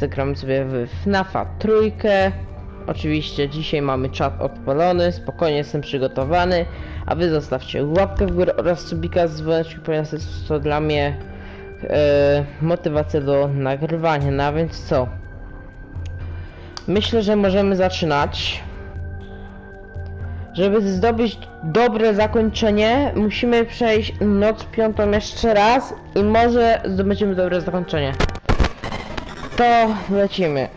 zagramy sobie w FNAFa trójkę. Oczywiście dzisiaj mamy czat odpalony, spokojnie jestem przygotowany, a wy zostawcie łapkę w górę oraz subika z dzwoneczkiem, ponieważ jest to dla mnie e, motywacja do nagrywania, no a więc co? Myślę, że możemy zaczynać. Żeby zdobyć dobre zakończenie, musimy przejść noc piątą jeszcze raz i może zdobędziemy dobre zakończenie. To lecimy.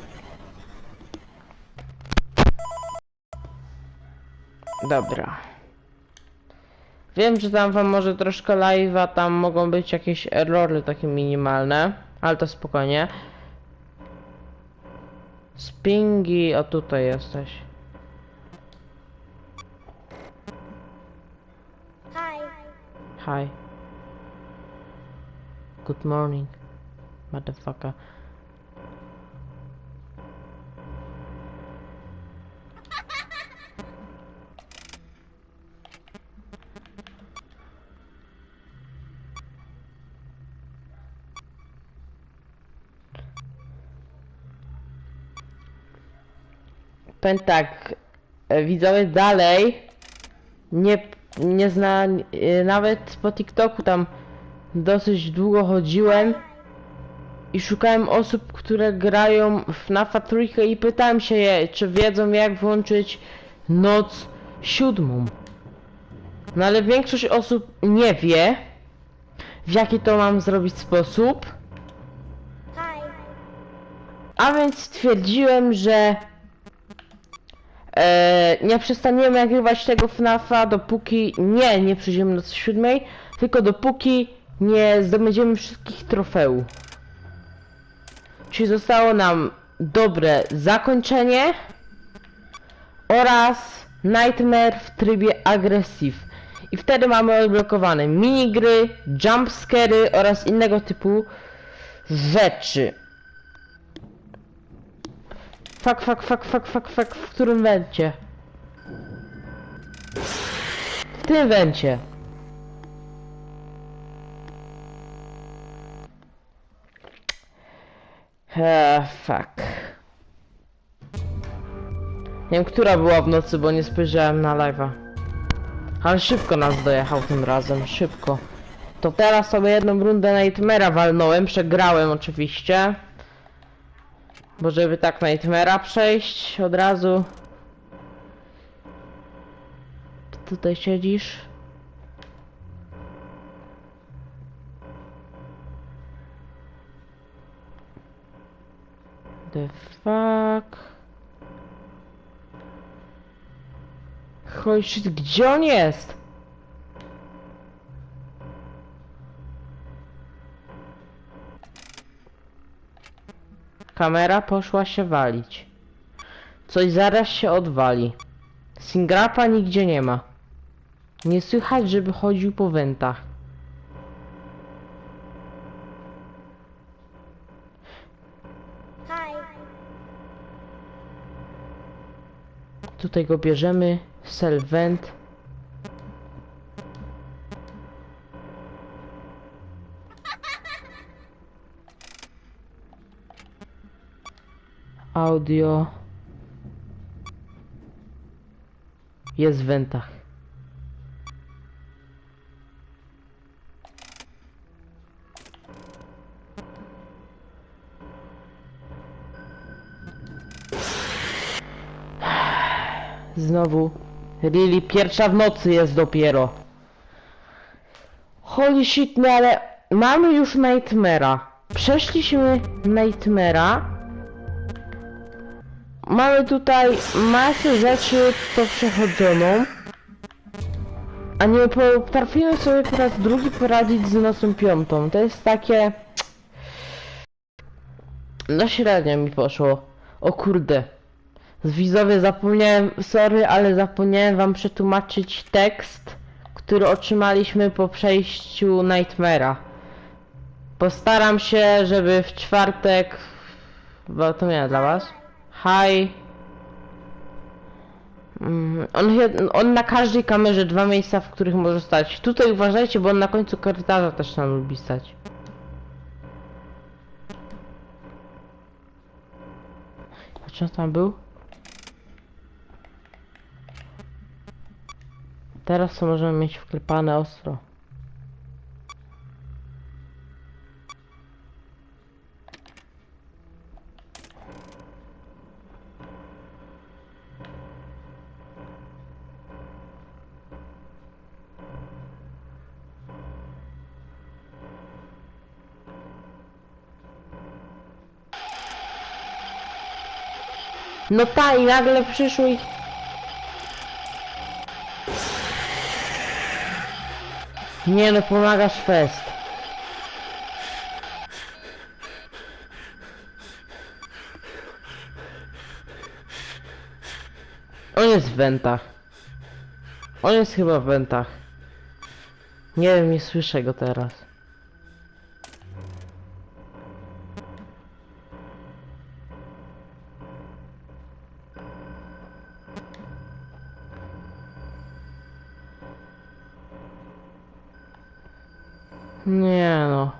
Dobra. Wiem, że tam wam może troszkę live'a, tam mogą być jakieś errory takie minimalne, ale to spokojnie. Spingi, o tutaj jesteś. Hi. Hi. Good morning, motherfucker. Powiem tak, e, widzowie dalej. Nie, nie zna, e, nawet po TikToku tam dosyć długo chodziłem i szukałem osób, które grają w FNAFa trójkę i pytałem się je, czy wiedzą jak włączyć noc siódmą. No ale większość osób nie wie, w jaki to mam zrobić sposób, a więc stwierdziłem, że e, nie przestaniemy nagrywać tego FNAFa dopóki nie, nie przyjdziemy do siódmej, tylko dopóki nie zdobędziemy wszystkich trofeów. Czyli zostało nam dobre zakończenie oraz Nightmare w trybie agresyw. I wtedy mamy odblokowane minigry, jumpscary oraz innego typu rzeczy. Fuck, fuck, fuck, fuck, fuck, fuck, w którym wencie? W tym wencie. Eee, fuck. Nie wiem, która była w nocy, bo nie spojrzałem na live'a. Ale szybko nas dojechał tym razem, szybko. To teraz sobie jedną rundę Nightmare'a walnąłem, przegrałem oczywiście. Bo żeby tak Nightmare'a przejść od razu. Ty tutaj siedzisz? The fuck? Shit, gdzie on jest? Kamera poszła się walić. Coś zaraz się odwali. Singrapa nigdzie nie ma. Nie słychać, żeby chodził po wentach. Hi. Tutaj go bierzemy. Cell Audio. Jest w wentach. Znowu. Really, pierwsza w nocy jest dopiero. Holy shit, no ale mamy już Nightmare'a. Przeszliśmy Nightmare'a. Mamy tutaj masę rzeczy poprzechodzoną. A nie potrafimy sobie po raz drugi poradzić z nocą piątą. To jest takie... No średnio mi poszło. O kurde. Widzowie, zapomniałem, sorry, ale zapomniałem wam przetłumaczyć tekst, który otrzymaliśmy po przejściu Nightmare'a. Postaram się, żeby w czwartek... Bo to nie dla was. Hi. Mm, On, on na każdej kamerze dwa miejsca, w których może stać. Tutaj uważajcie, bo on na końcu korytarza też tam lubi stać. On tam był? Teraz to możemy mieć wklepane ostro. No ta i nagle przyszło ich... Nie no, pomagasz fest. On jest w wentach. On jest chyba w wentach. Nie wiem, nie słyszę go teraz. Nie no.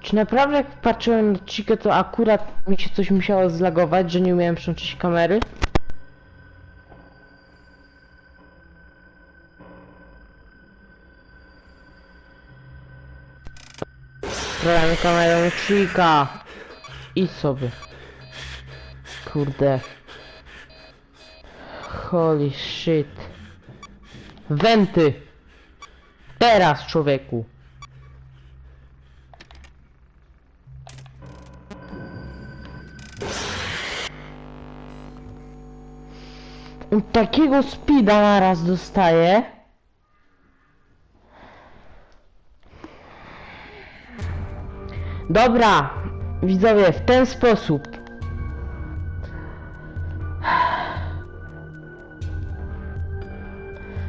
Czy naprawdę jak patrzyłem na Chikę, to akurat mi się coś musiało zlagować, że nie umiałem przełączyć kamery? Prawie kamerą Chica. Idź sobie. Kurde. Holy shit. Wenty! Teraz, człowieku! Takiego speeda naraz dostaje. Dobra, widzowie, w ten sposób.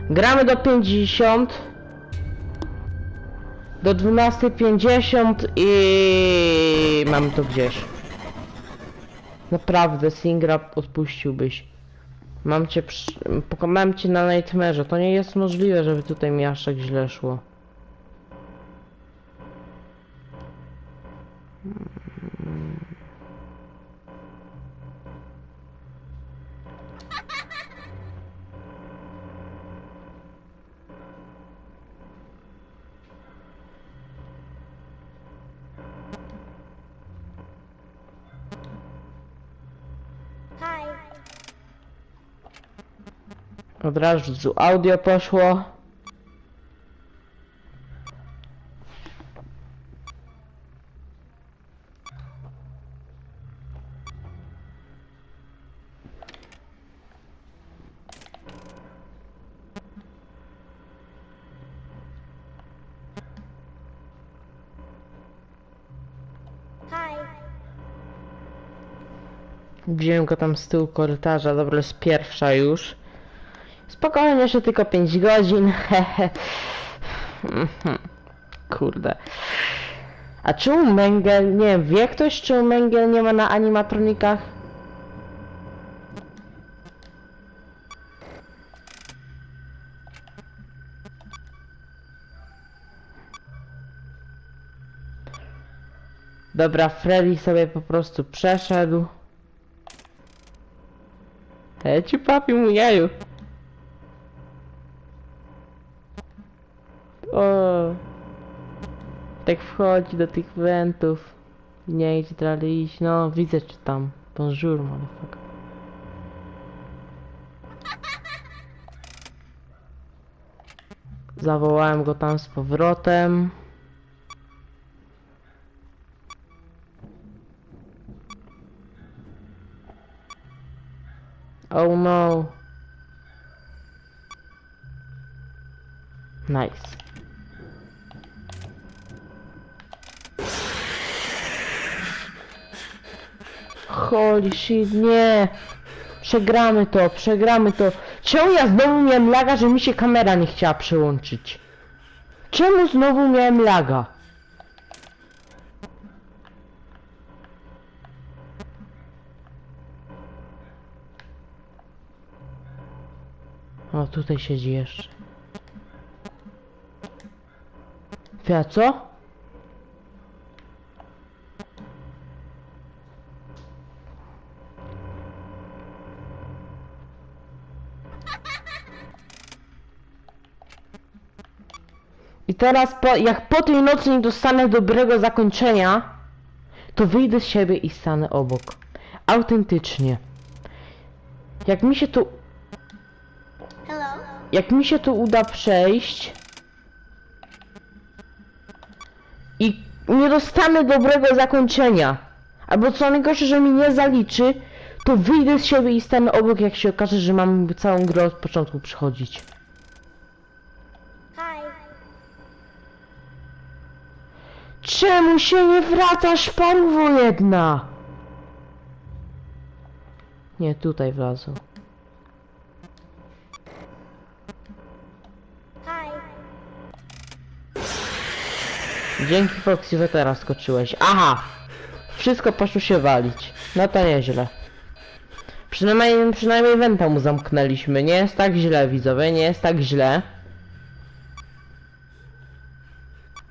Gramy do 50 do 12.50 i mam to gdzieś. Naprawdę, Singra odpuściłbyś. Mam cię cię na Nightmare'ze. To nie jest możliwe, żeby tutaj mi aż tak źle szło. Hi. Od razu audio poszło. Wziąłem go tam z tyłu korytarza, dobra, jest pierwsza już. Spokojnie, jeszcze tylko 5 godzin. hehe. Kurde. A czemu Mengel, nie wiem, wie ktoś, czy Mengel nie ma na animatronikach? Dobra, Freddy sobie po prostu przeszedł. Ja ci papi mu jaju. O. Tak wchodzi do tych wentów. Nie idź dalej iść. No, widzę czy tam. Bonjour, motherfucker. Zawołałem go tam z powrotem. Oh no. Nice. Holy shit, nie. Przegramy to, przegramy to. Czemu ja znowu miałem laga, że mi się kamera nie chciała przełączyć? Czemu znowu miałem laga? O, tutaj siedzi jeszcze. Wie, a co? I teraz, po, jak po tej nocy nie dostanę dobrego zakończenia, to wyjdę z siebie i stanę obok. Autentycznie. Jak mi się to, Hello? jak mi się to uda przejść i nie dostanę dobrego zakończenia, albo co najgorsze, że mi nie zaliczy, to wyjdę z siebie i stanę obok, jak się okaże, że mam całą grę od początku przychodzić. Hi. Czemu się nie wracasz, paruwo jedna? Nie, tutaj wlazł. Dzięki Foxy, że teraz skoczyłeś. Aha! Wszystko poszło się walić. No to nieźle. Przynajmniej, przynajmniej wenta mu zamknęliśmy. Nie jest tak źle, widzowie, nie jest tak źle.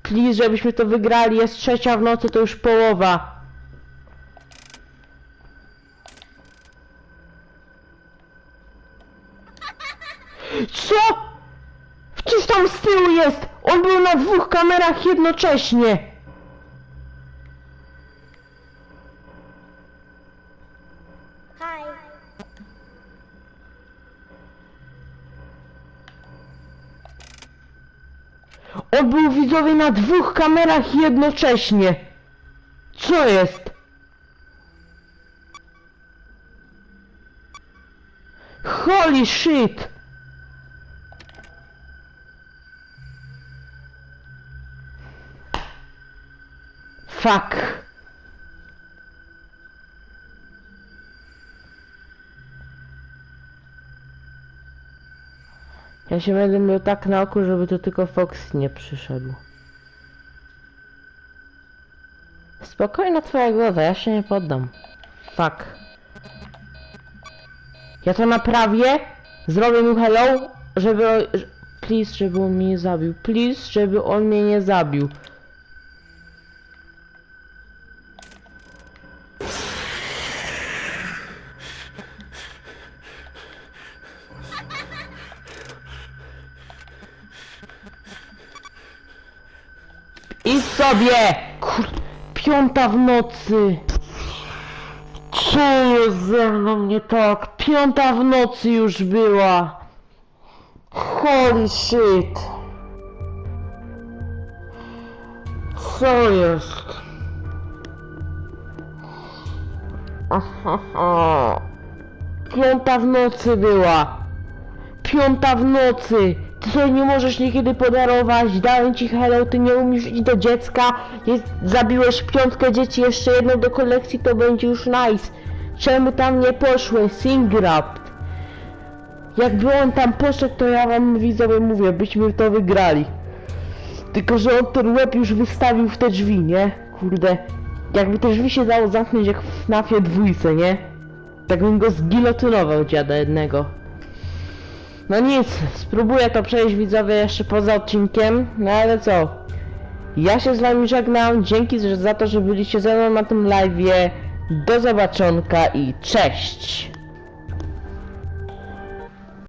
Please, żebyśmy to wygrali. Jest trzecia w nocy, to już połowa. Co? Przecież tam z tyłu jest! On był na dwóch kamerach jednocześnie! Był widzowie na dwóch kamerach jednocześnie! Co jest? Holy shit! Fuck! Ja się będę miał tak na oku, żeby to tylko Fox nie przyszedł. Spokojna twoja głowa, ja się nie poddam. Fuck. Ja to naprawię, zrobię mu hello, żeby... Please, żeby on mnie nie zabił. Please, żeby on mnie nie zabił. Idź sobie! Kur... Piąta w nocy! Co jest ze mną nie tak? Piąta w nocy już była! Holy shit! Co jest? Piąta w nocy była! Piąta w nocy! Ty nie możesz niekiedy podarować, dałem ci hello, ty nie umiesz iść do dziecka, jest, zabiłeś piątkę dzieci, jeszcze jedno do kolekcji, to będzie już nice. Czemu tam nie poszłeś? Singrapt. Jakby on tam poszedł, to ja wam widzowie mówię, byśmy to wygrali. Tylko, że on ten łeb już wystawił w te drzwi, nie? Kurde. Jakby te drzwi się dało zamknąć jak w FNAFie dwójce, nie? Tak bym go zgilotynował dziada jednego. No nic, spróbuję to przejść widzowie jeszcze poza odcinkiem, no ale co? Ja się z wami żegnam, dzięki za to, że byliście ze mną na tym live'ie. Do zobaczonka i cześć!